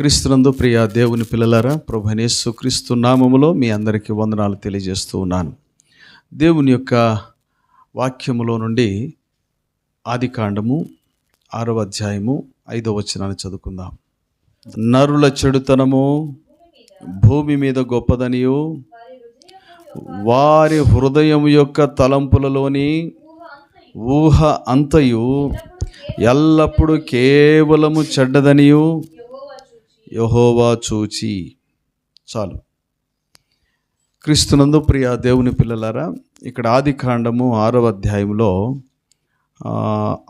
క్రీస్తునందు ప్రియ దేవుని పిల్లలారా ప్రభునేసు క్రీస్తు నామములో మీ అందరికీ వందనాలు తెలియజేస్తూ ఉన్నాను. దేవుని యొక్క వాక్యములో నుండి ఆదికాండము ఆరవ అధ్యాయము ఐదవ వచనాన్ని చదువుకుందాం. నరుల చెడుతనము భూమి మీద గొప్పదనియు వారి హృదయం యొక్క తలంపులలోని ఊహ అంతయు ఎల్లప్పుడూ కేవలము చెడ్డదనియు యహోవా చూచి చాలు. క్రీస్తునందు ప్రియ దేవుని పిల్లలారా ఇక్కడ ఆది కాండము ఆరవ అధ్యాయంలో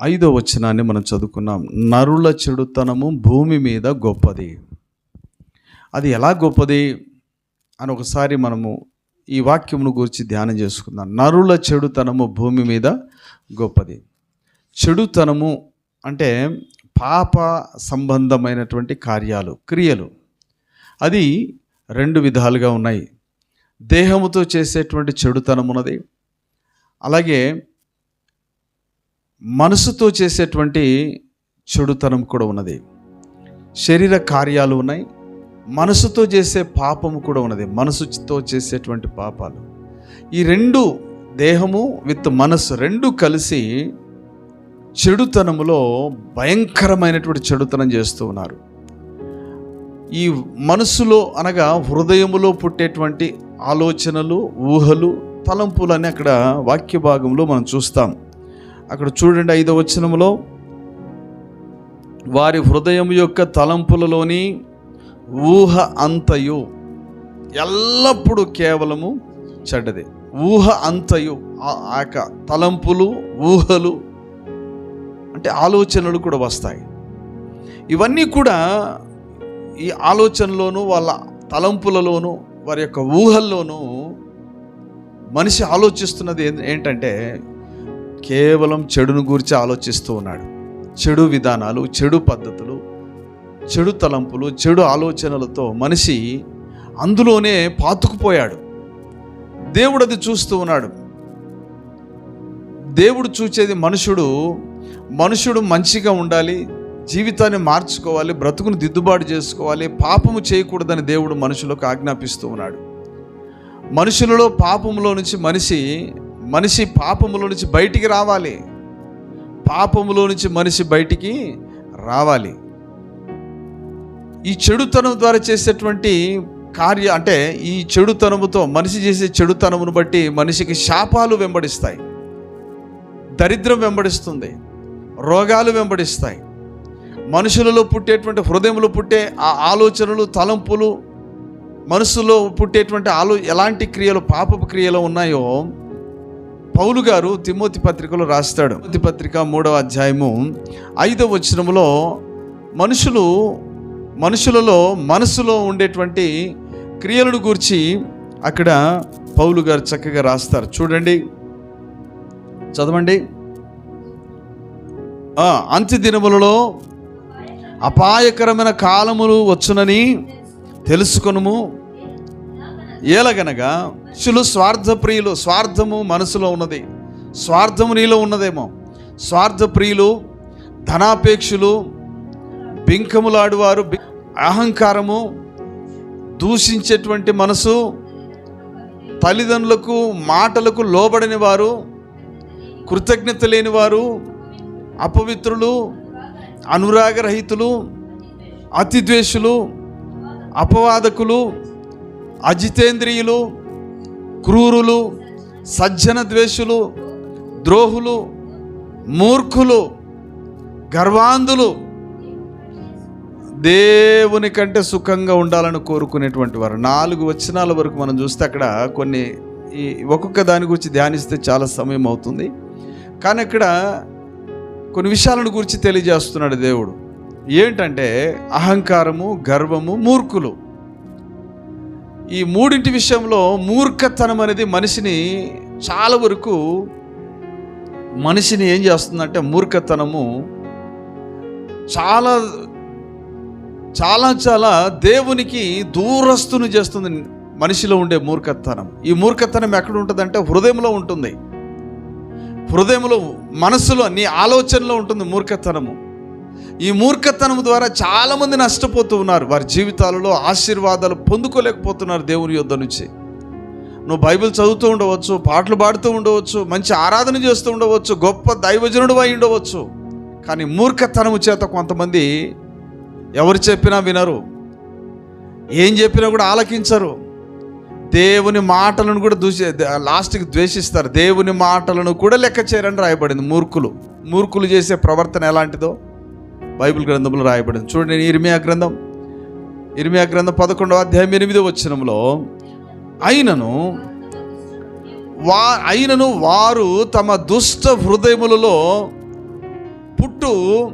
ఐదో వచనాన్ని మనం చదువుకున్నాం. నరుల చెడుతనము భూమి మీద గొప్పది. అది ఎలా గొప్పది అని ఒకసారి మనము ఈ వాక్యమును గురించి ధ్యానం చేసుకుందాం. నరుల చెడుతనము భూమి మీద గొప్పది. చెడుతనము అంటే పాప సంబంధమైనటువంటి కార్యాలు క్రియలు. అది రెండు విధాలుగా ఉన్నాయి. దేహముతో చేసేటువంటి చెడుతనం ఉన్నది. అలాగే మనసుతో చేసేటువంటి చెడుతనం కూడా ఉన్నది. శరీర కార్యాలు ఉన్నాయి. మనసుతో చేసే పాపము కూడా ఉన్నది. మనసుతో చేసేటువంటి పాపాలు. ఈ రెండు దేహము విత్ మనసు రెండు కలిసి చెడుతనములో భయంకరమైనటువంటి చెడుతనం చేస్తూ ఉన్నారు. ఈ మనసులో అనగా హృదయములో పుట్టేటువంటి ఆలోచనలు ఊహలు తలంపులు అని అక్కడ వాక్య భాగంలో మనం చూస్తాం. అక్కడ చూడండి ఐదవ వచనములో వారి హృదయం యొక్క తలంపులలోని ఊహ అంతయు ఎల్లప్పుడూ కేవలము చెడ్డదే. ఊహ అంతయు ఆ యొక్క తలంపులు ఊహలు అంటే ఆలోచనలు కూడా వస్తాయి. ఇవన్నీ కూడా ఈ ఆలోచనలోనూ వాళ్ళ తలంపులలోనూ వారి యొక్క ఊహల్లోనూ మనిషి ఆలోచిస్తున్నది ఏం- ఏంటంటే కేవలం చెడును గురించి ఆలోచిస్తూ ఉన్నాడు. చెడు విధానాలు చెడు పద్ధతులు చెడు తలంపులు చెడు ఆలోచనలతో మనిషి అందులోనే పాతుకుపోయాడు. దేవుడు అది చూస్తూ ఉన్నాడు. దేవుడు చూచేది మనుషుడు మనుషుడు మంచిగా ఉండాలి జీవితాన్ని మార్చుకోవాలి బ్రతుకును దిద్దుబాటు చేసుకోవాలి పాపము చేయకూడదని దేవుడు మనుషులకు ఆజ్ఞాపిస్తూ ఉన్నాడు. మనుషులలో పాపములో నుంచి మనిషి మనిషి పాపములో నుంచి బయటికి రావాలి. పాపములో నుంచి మనిషి బయటికి రావాలి. ఈ చెడుతనం ద్వారా చేసేటువంటి కార్య అంటే ఈ చెడుతనముతో మనిషి చేసే చెడుతనమును బట్టి మనిషికి శాపాలు వెంబడిస్తాయి. దరిద్రం వెంబడిస్తుంది. రోగాలు వెంబడిస్తాయి. మనుషులలో పుట్టేటువంటి హృదయంలో పుట్టే ఆ ఆలోచనలు తలంపులు మనసులో పుట్టేటువంటి ఆలో ఎలాంటి క్రియలు పాపపు క్రియలు ఉన్నాయో పౌలు గారు తిమోతి పత్రికలో రాస్తాడు. తిమోతి పత్రిక మూడవ అధ్యాయము ఐదవ వచనంలో మనుషులు మనుషులలో మనసులో ఉండేటువంటి క్రియలను గూర్చి అక్కడ పౌలు గారు చక్కగా రాస్తారు. చూడండి. చదవండి. అంత్య దినములలో అపాయకరమైన కాలములు వచ్చునని తెలుసుకొనుము. ఏలగనగా శిలు స్వార్థప్రియులు స్వార్థము మనసులో ఉన్నది. స్వార్థము నీలో ఉన్నదేమో. స్వార్థప్రియులు ధనాపేక్షులు బింకములాడువారు బి- అహంకారము దూషించేటువంటి మనసు తల్లిదండ్రులకు మాటలకు లోబడని వారు కృతజ్ఞత లేని వారు అపవిత్రులు అనురాగరహితులు అతిద్వేషులు అపవాదకులు అజితేంద్రియులు క్రూరులు సజ్జన ద్వేషులు ద్రోహులు మూర్ఖులు గర్వాంధులు దేవుని కంటే సుఖంగా ఉండాలని కోరుకునేటువంటి వారు. నాలుగు వచనాల వరకు మనం చూస్తే అక్కడ కొన్ని ఈ ఒక్కొక్క దాని గురించి ధ్యానిస్తే చాలా సమయం అవుతుంది. కానీ అక్కడ కొన్ని విషయాలను గురించి తెలియజేస్తున్నాడు దేవుడు. ఏంటంటే అహంకారము గర్వము మూర్ఖులు. ఈ మూడింటి విషయంలో మూర్ఖతనం అనేది మనిషిని చాలా వరకు మనిషిని ఏం చేస్తుందంటే మూర్ఖతనము చాలా చాలా చాలా దేవునికి దూరస్తును చేస్తుంది మనిషిలో ఉండే మూర్ఖతనం. ఈ మూర్ఖతనం ఎక్కడ ఉంటుందంటే హృదయంలో ఉంటుంది. హృదయంలో మనసులో నీ ఆలోచనలో ఉంటుంది మూర్ఖతనము. ఈ మూర్ఖతనం ద్వారా చాలామంది నష్టపోతూ ఉన్నారు. వారి జీవితాలలో ఆశీర్వాదాలు పొందుకోలేకపోతున్నారు దేవుని యొద్ద నుంచి. నువ్వు బైబిల్ చదువుతూ ఉండవచ్చు పాటలు పాడుతూ ఉండవచ్చు మంచి ఆరాధన చేస్తూ ఉండవచ్చు గొప్ప దైవజనుడు అయి ఉండవచ్చు. కానీ మూర్ఖతనము చేత కొంతమంది ఎవరు చెప్పినా వినరు. ఏం చెప్పినా కూడా ఆలకించరు. దేవుని మాటలను కూడా దూషి లాస్ట్కి ద్వేషిస్తారు. దేవుని మాటలను కూడా లెక్క చేయరని రాయబడింది. మూర్ఖులు. మూర్ఖులు చేసే ప్రవర్తన ఎలాంటిదో బైబిల్ గ్రంథంలో రాయబడింది. చూడండి నేను ఇర్మియా గ్రంథం. ఇర్మియా గ్రంథం పదకొండవ అధ్యాయం ఎనిమిదో వచ్చినంలో అయినను వా అయినను వారు తమ దుష్ట హృదయములలో పుట్టు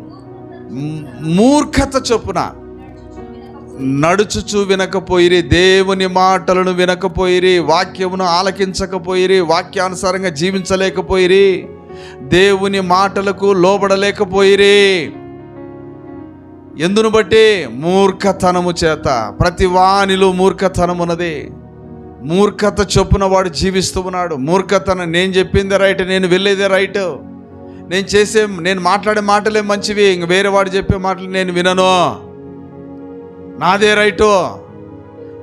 మూర్ఖత చొప్పున నడుచుచు వినకపోయిరి దేవుని మాటలను వినకపోయిరి వాక్యమును ఆలకించకపోయిరి వాక్యానుసారంగా జీవించలేకపోయిరి దేవుని మాటలకు లోబడలేకపోయిరి. ఎందును బట్టి? మూర్ఖతనము చేత. ప్రతి వానిలో మూర్ఖతనమున్నది మూర్ఖత చొప్పున వాడు జీవిస్తూ ఉన్నాడు. మూర్ఖతనం నేను చెప్పిందే రైట్ నేను వెళ్ళేదే రైట్. నేను చేసే నేను మాట్లాడే మాటలే మంచివి. ఇంక వేరే వాడు చెప్పే మాటలు నేను వినను. నాదే రైటు?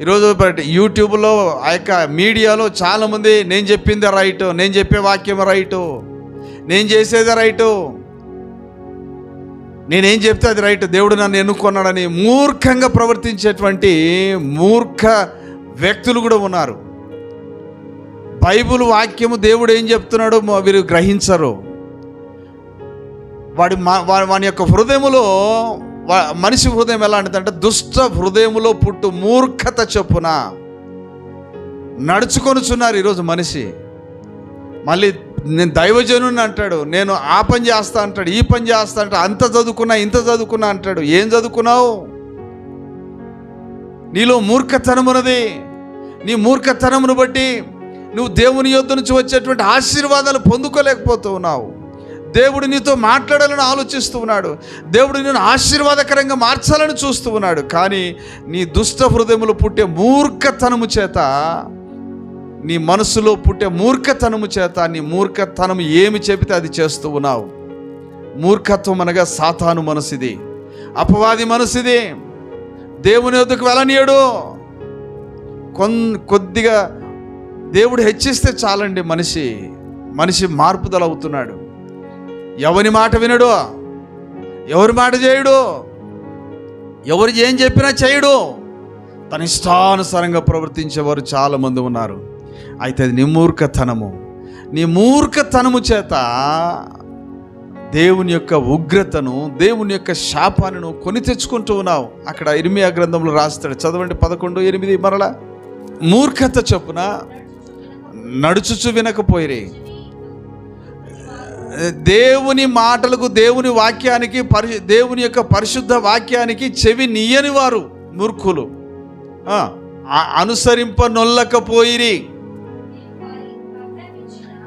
ఈరోజు యూట్యూబ్లో ఆ యొక్క మీడియాలో చాలామంది నేను చెప్పిందే రైటు నేను చెప్పే వాక్యం రైటు నేను చేసేదే రైటు. నేనేం చెప్తే అది రైట్ దేవుడు నన్ను ఎన్నుకున్నాడని మూర్ఖంగా ప్రవర్తించేటువంటి మూర్ఖ వ్యక్తులు కూడా ఉన్నారు. బైబుల్ వాక్యము దేవుడు ఏం చెప్తున్నాడో వీరు గ్రహించరు. వాడి మా- వా- వాని యొక్క హృదయములో మనిషి హృదయం ఎలాంటిదంటే దుష్ట హృదయములో పుట్టు మూర్ఖత చొప్పున నడుచుకొనుచున్నారు ఈరోజు మనిషి. మళ్ళీ నేను దైవజనుని అంటాడు నేను ఆ పని చేస్తా అంటాడు ఈ పని చేస్తా అంటాడు అంత చదువుకున్నా ఇంత చదువుకున్నా అంటాడు ఏం చదువుకున్నావు? నీలో మూర్ఖతనమున్నది. నీ మూర్ఖతనమును బట్టి నువ్వు దేవుని యొద్ద నుంచి వచ్చేటువంటి ఆశీర్వాదాలు పొందుకోలేకపోతూ ఉన్నావు దేవుడు నీతో మాట్లాడాలని ఆలోచిస్తూ ఉన్నాడు. దేవుడు నేను ఆశీర్వాదకరంగా మార్చాలని చూస్తూ ఉన్నాడు. కానీ నీ దుష్ట హృదయములు పుట్టే మూర్ఖతనము చేత నీ మనసులో పుట్టే మూర్ఖతనము చేత నీ మూర్ఖతనం ఏమి చెబితే అది చేస్తూ ఉన్నావు. మూర్ఖత్వం అనగా సాతాను మనసిది. అపవాది మనసిది. దేవుని వద్దకు వెళ్ళనీయడు. కొన్ కొద్దిగా దేవుడు హెచ్చిస్తే చాలండి మనిషి. మనిషి మార్పుదలవుతున్నాడు. ఎవరి మాట వినడు? ఎవరి మాట చేయడు? ఎవరు ఏం చెప్పినా చేయడు? తన ఇష్టానుసారంగా ప్రవర్తించేవారు చాలామంది ఉన్నారు. అయితే అది నీ మూర్ఖతనము. నీ మూర్ఖతనము చేత దేవుని యొక్క ఉగ్రతను దేవుని యొక్క శాపాన్ని నువ్వు కొని తెచ్చుకుంటూ ఉన్నావు. అక్కడ ఇర్మియా గ్రంథంలో రాస్తాడు. చదవండి పదకొండు ఎనిమిది మరలా. మూర్ఖత చొప్పున నడుచుచు వినకపోయిరే. దేవుని మాటలకు దేవుని వాక్యానికి పరి దేవుని యొక్క పరిశుద్ధ వాక్యానికి చెవి నీయని వారు మూర్ఖులు. అనుసరింప నొల్లకపోయిరి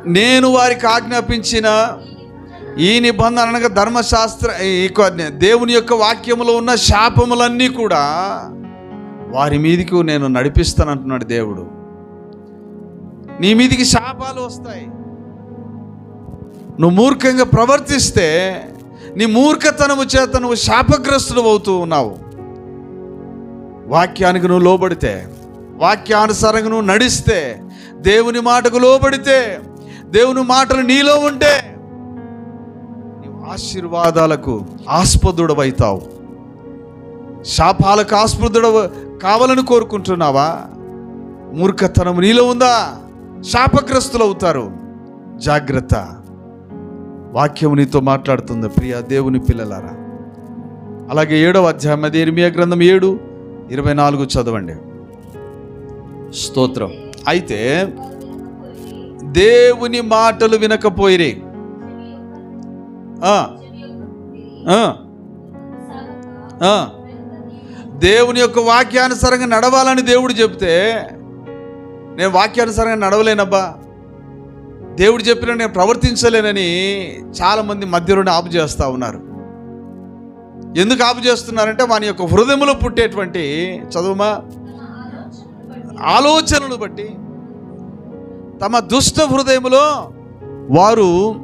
నేను వారికి ఆజ్ఞాపించిన ఈ నిబంధన అనగా ధర్మశాస్త్ర దేవుని యొక్క వాక్యములో ఉన్న శాపములన్నీ కూడా వారి మీదికి నేను నడిపిస్తాను అంటున్నాడు దేవుడు. నీ మీదికి శాపాలు వస్తాయి. నువ్వు మూర్ఖంగా ప్రవర్తిస్తే నీ మూర్ఖతనము చేత నువ్వు శాపగ్రస్తుడు అవుతూ ఉన్నావు. వాక్యానికి నువ్వు లోబడితే వాక్యానుసారంగా నువ్వు నడిస్తే దేవుని మాటకు లోబడితే దేవుని మాటలు నీలో ఉంటే ఆశీర్వాదాలకు ఆస్పదుడవైతావు. శాపాలకు ఆస్పదుడ కావాలని కోరుకుంటున్నావా? మూర్ఖతనం నీలో ఉందా? శాపగ్రస్తులు అవుతారు. జాగ్రత్త. వాక్యం నీతో మాట్లాడుతుంది ప్రియ దేవుని పిల్లలారా. అలాగే ఏడవ అధ్యాయం అది ఇర్మియా గ్రంథం ఏడు ఇరవై నాలుగు చదవండి. స్తోత్రం. అయితే దేవుని మాటలు వినకపోయిరే. దేవుని యొక్క వాక్యానుసారంగా నడవాలని దేవుడు చెప్తే నేను వాక్యానుసారంగా నడవలేనబ్బా. దేవుడు చెప్పిన నేను ప్రవర్తించలేనని చాలామంది మధ్యలోనే ఆపు చేస్తూ ఉన్నారు. ఎందుకు ఆపు చేస్తున్నారంటే వాని యొక్క హృదయంలో పుట్టేటువంటి చదువుమా? ఆలోచనలు బట్టి. తమ దుష్ట హృదయములో వారు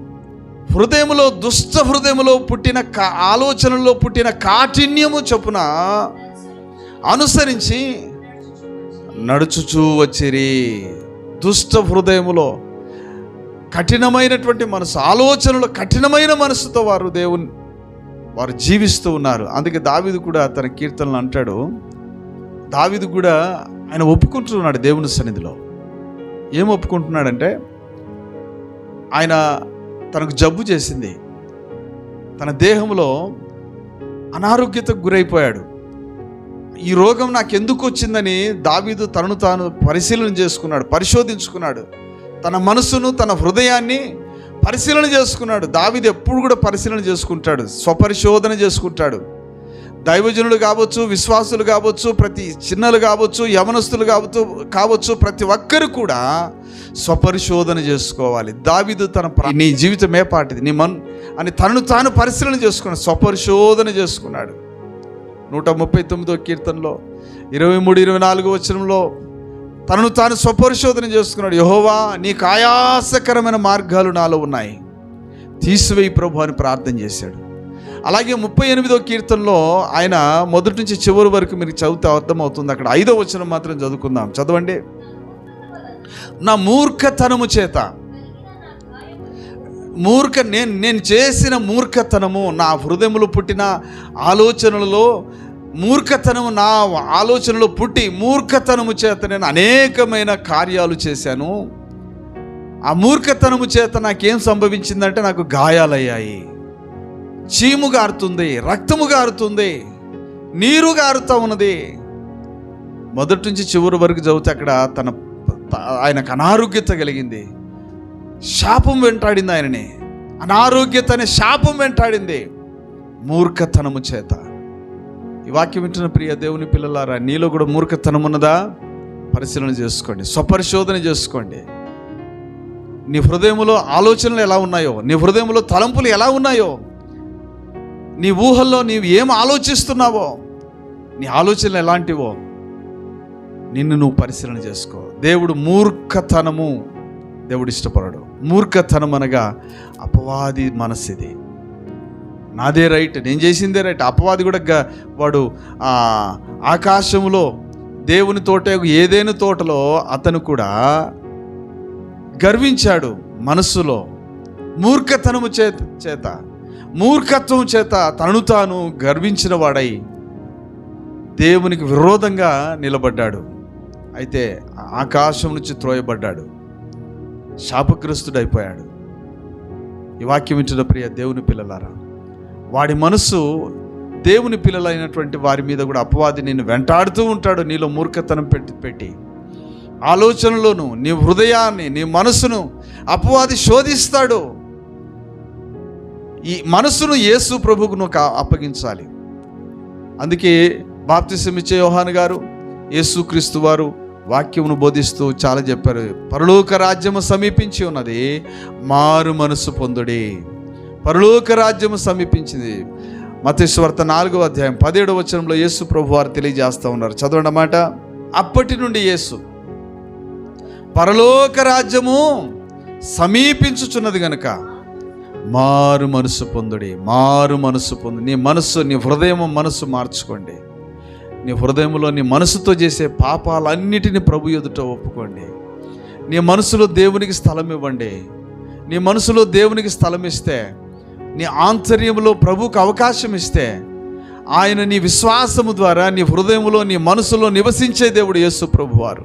హృదయములో దుష్ట హృదయములో పుట్టిన కా ఆలోచనలో పుట్టిన కాఠిన్యము చొప్పున అనుసరించి నడుచుచూ వచ్చిరి. దుష్ట హృదయములో కఠినమైనటువంటి మనసు ఆలోచనలు కఠినమైన మనసుతో వారు దేవుని వారు జీవిస్తూ ఉన్నారు. అందుకే దావిదు కూడా తన కీర్తనలు అంటాడు. దావిదు కూడా ఆయన ఒప్పుకుంటున్నాడు దేవుని సన్నిధిలో. ఏం ఒప్పుకుంటున్నాడంటే ఆయన తనకు జబ్బు చేసింది. తన దేహంలో అనారోగ్యతకు గురైపోయాడు. ఈ రోగం నాకు ఎందుకు వచ్చిందని దావీదు తనను తాను పరిశీలన చేసుకున్నాడు పరిశోధించుకున్నాడు. తన మనసును తన హృదయాన్ని పరిశీలన చేసుకున్నాడు. దావిది ఎప్పుడు కూడా పరిశీలన చేసుకుంటాడు. స్వపరిశోధన చేసుకుంటాడు. దైవజనులు కావచ్చు విశ్వాసులు కావచ్చు ప్రతి చిన్నలు కావచ్చు యవనస్తులు కావచ్చు కావచ్చు ప్రతి ఒక్కరు కూడా స్వపరిశోధన చేసుకోవాలి. దావిదు తన నీ జీవితం ఏ పాటిది? నీ మన్ అని తనను తాను పరిశీలన చేసుకున్నాడు స్వపరిశోధన చేసుకున్నాడు. నూట ముప్పై తొమ్మిదో కీర్తనలో ఇరవై మూడు ఇరవై నాలుగు వచనంలో తనను తాను స్వపరిశోధన చేసుకున్నాడు. యహోవా నీకు ఆయాసకరమైన మార్గాలు నాలో ఉన్నాయి. తీసివేయి ప్రభు అని ప్రార్థన చేశాడు. అలాగే ముప్పై ఎనిమిదో కీర్తనలో ఆయన మొదటి నుంచి చివరి వరకు మీరు చదివితే అర్థమవుతుంది. అక్కడ ఐదో వచనం మాత్రం చదువుకుందాం. చదవండి. నా మూర్ఖతనము చేత మూర్ఖ నేను నేను చేసిన మూర్ఖతనము నా హృదయములు పుట్టిన ఆలోచనలలో మూర్ఖతనము నా ఆలోచనలో పుట్టి మూర్ఖతనము చేత నేను అనేకమైన కార్యాలు చేశాను. ఆ మూర్ఖతనము చేత నాకేం సంభవించిందంటే నాకు గాయాలయ్యాయి. చీము గారుతుంది రక్తము గారుతుంది నీరు గారుతూ ఉన్నది. మొదటి నుంచి చివరి వరకు చదివితే అక్కడ తన ఆయనకు అనారోగ్యత కలిగింది. శాపం వెంటాడింది ఆయనని. అనారోగ్యత అనే శాపం వెంటాడింది. మూర్ఖతనము చేత. ఈ వాక్యం వింటున్న ప్రియ దేవుని పిల్లలారా నీలో కూడా మూర్ఖతనం ఉన్నదా? పరిశీలన చేసుకోండి స్వపరిశోధన చేసుకోండి. నీ హృదయంలో ఆలోచనలు ఎలా ఉన్నాయో నీ హృదయంలో తలంపులు ఎలా ఉన్నాయో నీ ఊహల్లో నీవు ఏం ఆలోచిస్తున్నావో నీ ఆలోచనలు ఎలాంటివో నిన్ను నువ్వు పరిశీలన చేసుకో. దేవుడు మూర్ఖతనము దేవుడు ఇష్టపడడు. మూర్ఖతనం అనగా అపవాది మనస్సు ఇది. నాదే రైట్ నేను చేసిందే రైట్. అపవాది కూడా వాడు ఆ, దేవుని తోట ఏదైనా తోటలో అతను కూడా గర్వించాడు మనస్సులో. మూర్ఖతనము చేత చేత మూర్ఖత్వం చేత తనను తాను గర్వించిన వాడై దేవునికి విరోధంగా నిలబడ్డాడు. అయితే ఆకాశం నుంచి త్రోయబడ్డాడు. శాపగ్రస్తుడైపోయాడు. ఈ వాక్యం ఇచ్చిన ప్రియ దేవుని పిల్లలారా వాడి మనసు దేవుని పిల్లలైనటువంటి వారి మీద కూడా అపవాది నేను వెంటాడుతూ ఉంటాడు. నీలో మూర్ఖతనం పెట్టి పెట్టి ఆలోచనలోను నీ హృదయాన్ని నీ మనసును అపవాది శోధిస్తాడు. ఈ మనసును యేసు ప్రభువుకు నువ్వు కా- అప్పగించాలి. అందుకే బాప్తిసమిచ్చే యోహాన్ గారు యేసుక్రీస్తు వారు వాక్యమును బోధిస్తూ చాలా చెప్పారు. పరలోక రాజ్యము సమీపించి ఉన్నది మారు మనసు పొందుడి. పరలోక రాజ్యము సమీపించింది. మతేశ్వర్త నాలుగో అధ్యాయం పదిహేడు వచనంలో యేసు ప్రభు వారు తెలియజేస్తూ ఉన్నారు. చదవండి అన్నమాట అప్పటి నుండి యేసు పరలోక రాజ్యము సమీపించుచున్నది గనుక మారు మనసు పొందుడి మారు మనసు పొందు. నీ మనస్సు నీ హృదయం మనస్సు మార్చుకోండి. నీ హృదయంలో నీ మనసుతో చేసే పాపాలన్నిటిని ప్రభు ఎదుట ఒప్పుకోండి. నీ మనసులో దేవునికి స్థలం ఇవ్వండి నీ మనసులో దేవునికి స్థలం ఇస్తే నీ ఆంతర్యంలో ప్రభువుకు అవకాశం ఇస్తే ఆయన నీ విశ్వాసము ద్వారా నీ హృదయంలో నీ మనసులో నివసించే దేవుడు యేసు ప్రభువారు.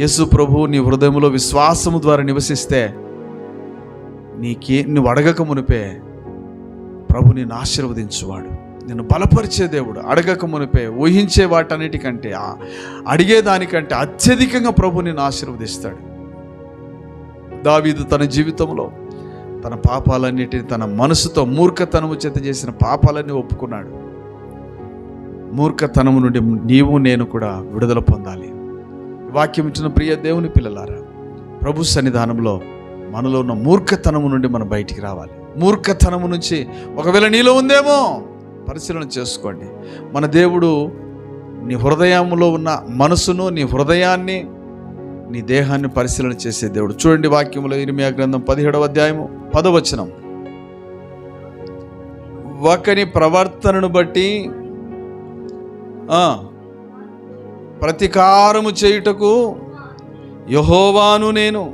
యేసు ప్రభు నీ హృదయంలో విశ్వాసము ద్వారా నివసిస్తే నీకే నువ్వు అడగక మునిపే ప్రభు నిన్ను ఆశీర్వదించువాడు. నిన్ను బలపరిచే దేవుడు. అడగక మునిపే ఊహించే వాటన్నిటికంటే అడిగేదానికంటే అత్యధికంగా ప్రభు నిన్ను ఆశీర్వదిస్తాడు. దావీదు తన జీవితంలో తన పాపాలన్నిటిని తన మనసుతో మూర్ఖతనము చేత చేసిన పాపాలన్నీ ఒప్పుకున్నాడు. మూర్ఖతనము నుండి నీవు నేను కూడా విడుదల పొందాలి. వాక్యం ఇచ్చిన ప్రియ దేవుని పిల్లలారా ప్రభు సన్నిధానంలో మనలో ఉన్న మూర్ఖతనము నుండి మనం బయటికి రావాలి. మూర్ఖతనము నుంచి ఒకవేళ నీలో ఉందేమో పరిశీలన చేసుకోండి. మన దేవుడు నీ హృదయంలో ఉన్న మనసును నీ హృదయాన్ని నీ దేహాన్ని పరిశీలన చేసే దేవుడు. చూడండి వాక్యములో ఇరిమియా గ్రంథం పదిహేడవ అధ్యాయము పదవచనం. ఒకని ప్రవర్తనను బట్టి ప్రతీకారము చేయుటకు యహోవాను నేను.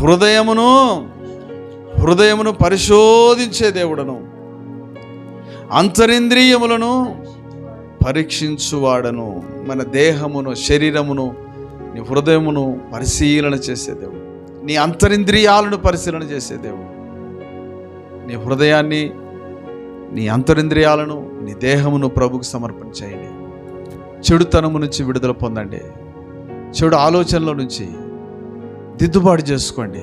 హృదయమును హృదయమును పరిశోధించే దేవుడను అంతరింద్రియములను పరీక్షించువాడను మన దేహమును శరీరమును నీ హృదయమును పరిశీలన చేసే దేవుడు. నీ అంతరింద్రియాలను పరిశీలన చేసే దేవుడు. నీ హృదయాన్ని నీ అంతరింద్రియాలను నీ దేహమును ప్రభుకు సమర్పణ చేయండి. చెడుతనము నుంచి విడుదల పొందండి. చెడు ఆలోచనల నుంచి దిద్దుబాటు చేసుకోండి.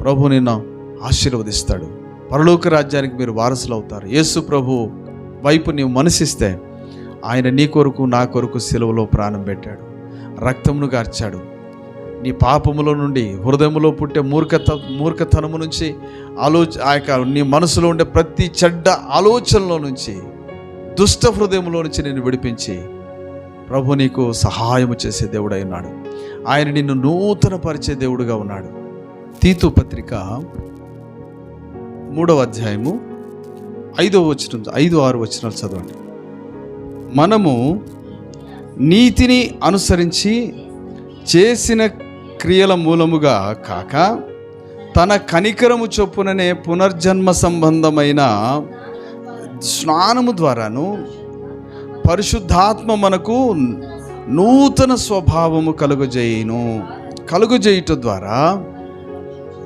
ప్రభు నిన్ను ఆశీర్వదిస్తాడు. పరలోక రాజ్యానికి మీరు వారసులు అవుతారు యేసు ప్రభు వైపు నీవు మనసిస్తే ఆయన నీ కొరకు నా కొరకు సెలవులో ప్రాణం పెట్టాడు. రక్తమును గార్చాడు. నీ పాపముల నుండి హృదయములో పుట్టే మూర్ఖత మూర్ఖతనము నుంచి ఆలోచ ఆ యొక్క నీ మనసులో ఉండే ప్రతి చెడ్డ ఆలోచనలో నుంచి దుష్ట హృదయంలో నుంచి నేను విడిపించి ప్రభు నీకు సహాయము చేసే దేవుడై ఉన్నాడు. ఆయన నిన్ను నూతన పరిచే దేవుడుగా ఉన్నాడు. తీతు పత్రిక మూడవ అధ్యాయము ఐదవ వచనం ఐదు ఆరు వచనాలు చదవండి. మనము నీతిని అనుసరించి చేసిన క్రియల మూలముగా కాక తన కనికరము చొప్పుననే పునర్జన్మ సంబంధమైన స్నానము ద్వారాను పరిశుద్ధాత్మ మనకు నూతన స్వభావము కలుగజేయును. కలుగజేయుట ద్వారా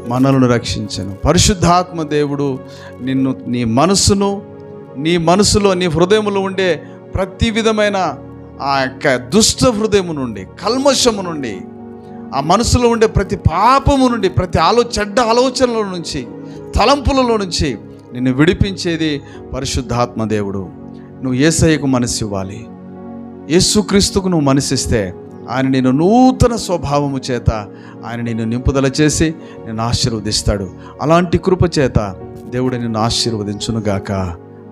మనలను రక్షించను. పరిశుద్ధాత్మ దేవుడు నిన్ను నీ మనసును నీ మనసులో నీ హృదయములో ఉండే ప్రతి విధమైన ఆ యొక్క దుష్ట హృదయము నుండి కల్మషము నుండి ఆ మనసులో ఉండే ప్రతి పాపము నుండి ప్రతి ఆలో చెడ్డ ఆలోచనల నుంచి తలంపులలో నుంచి నిన్ను విడిపించేది పరిశుద్ధాత్మ దేవుడు. నువ్వు ఏసయ్యకు మనసు ఇవ్వాలి యేసుక్రీస్తుకు నువ్వు మనసిస్తే ఆయన నేను నూతన స్వభావము చేత ఆయన నిన్ను నింపుదల చేసి నేను ఆశీర్వదిస్తాడు. అలాంటి కృప చేత దేవుడు నిన్ను ఆశీర్వదించునుగాక.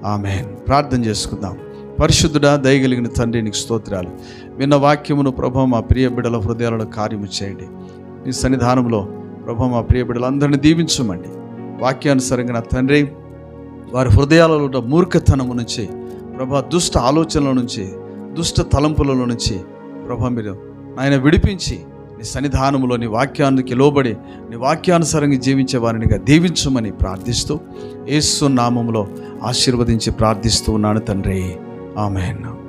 ఆమె ప్రార్థన చేసుకుందాం. పరిశుద్ధుడా దయగలిగిన తండ్రి నీకు స్తోత్రాలు. విన్న వాక్యమును ప్రభ మా ప్రియ బిడ్డల హృదయాలలో కార్యము చేయండి. నీ సన్నిధానంలో ప్రభ మా ప్రియ బిడ్డలందరినీ దీవించమండి వాక్యానుసారంగా నా తండ్రి వారి హృదయాలలో ఉన్న మూర్ఖతనము నుంచి ప్రభా దుష్ట ఆలోచనల నుంచి దుష్ట తలంపులలో నుంచి ప్రభా మీరు ఆయన విడిపించి నీ సన్నిధానములో నీ వాక్యానికి లోబడి నీ వాక్యానుసారంగా జీవించే వారినిగా దీవించమని ప్రార్థిస్తూ ఏసు నామములో ఆశీర్వదించి ప్రార్థిస్తూ ఉన్నాను తండ్రి. Amen.